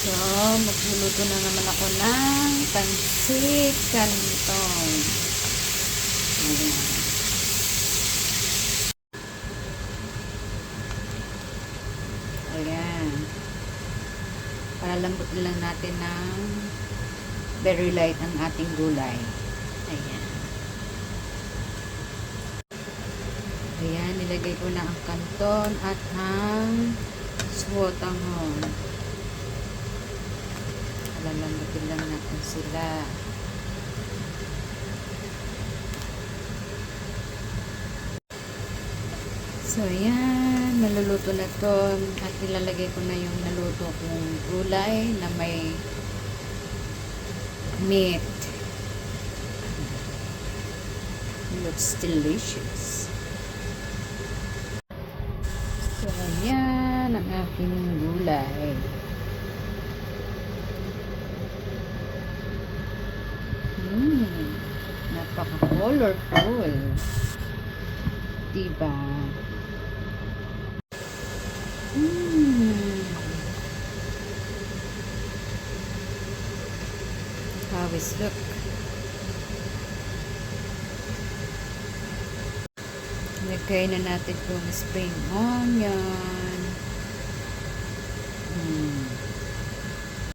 So, magluluto na naman ako ng pansit canton. Ayan. Ayan. Palalambot lang natin ng very light ang ating gulay. Ayan. Ayan, nilagay ko na ang kanton at ang swotanghon. Palalambutin lang natin sila. So, ayan. Naluluto na to. At ilalagay ko na yung naluto kong gulay na may meat. Looks delicious. So, ayan ang aking gulay. Napaka-colorful. Diba? Mmm. How is look? Lagay na natin itong spring onion.